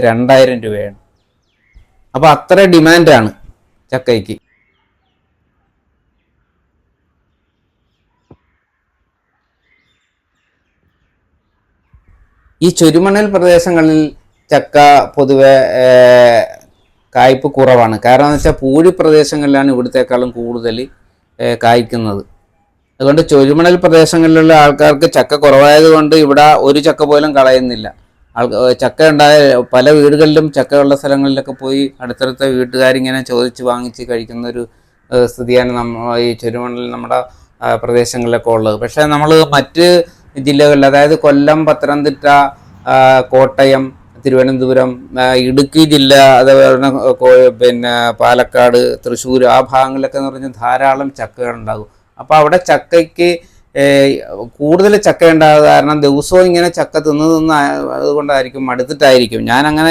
രണ്ടായിരം രൂപയാണ്. അപ്പോൾ അത്ര ഡിമാൻഡാണ് ചക്കയ്ക്ക്. ഈ ചുരുമണൽ പ്രദേശങ്ങളിൽ ചക്ക പൊതുവെ കായ്പ് കുറവാണ്. കാരണം എന്ന് വെച്ചാൽ പൂഴി പ്രദേശങ്ങളിലാണ് ഇവിടുത്തെക്കാളും കൂടുതൽ കായ്ക്കുന്നത്. അതുകൊണ്ട് ചുരുമണൽ പ്രദേശങ്ങളിലുള്ള ആൾക്കാർക്ക് ചക്ക കുറവായതുകൊണ്ട് ഇവിടെ ഒരു ചക്ക പോലും കളയുന്നില്ല. ചക്ക ഉണ്ടായ പല വീടുകളിലും ചക്കയുള്ള സ്ഥലങ്ങളിലൊക്കെ പോയി അടുത്തടുത്ത വീട്ടുകാരിങ്ങനെ ചോദിച്ച് വാങ്ങിച്ച് കഴിക്കുന്ന ഒരു സ്ഥിതിയാണ് നമ്മ ഈ ചുരുമണൽ നമ്മുടെ പ്രദേശങ്ങളിലൊക്കെ ഉള്ളത്. പക്ഷേ നമ്മൾ മറ്റ് ജില്ലകളിൽ അതായത് കൊല്ലം പത്തനംതിട്ട കോട്ടയം തിരുവനന്തപുരം ഇടുക്കി ജില്ല അതേപോലെ പിന്നെ പാലക്കാട് തൃശ്ശൂർ ആ ഭാഗങ്ങളിലൊക്കെ എന്ന് പറഞ്ഞാൽ ധാരാളം ചക്കകൾ ഉണ്ടാകും അപ്പോൾ അവിടെ ചക്കയ്ക്ക് കൂടുതൽ ചക്ക ഉണ്ടാകുക കാരണം ദിവസവും ഇങ്ങനെ ചക്ക തിന്ന് തിന്ന് അതുകൊണ്ടായിരിക്കും മടുത്തിട്ടായിരിക്കും. ഞാൻ അങ്ങനെ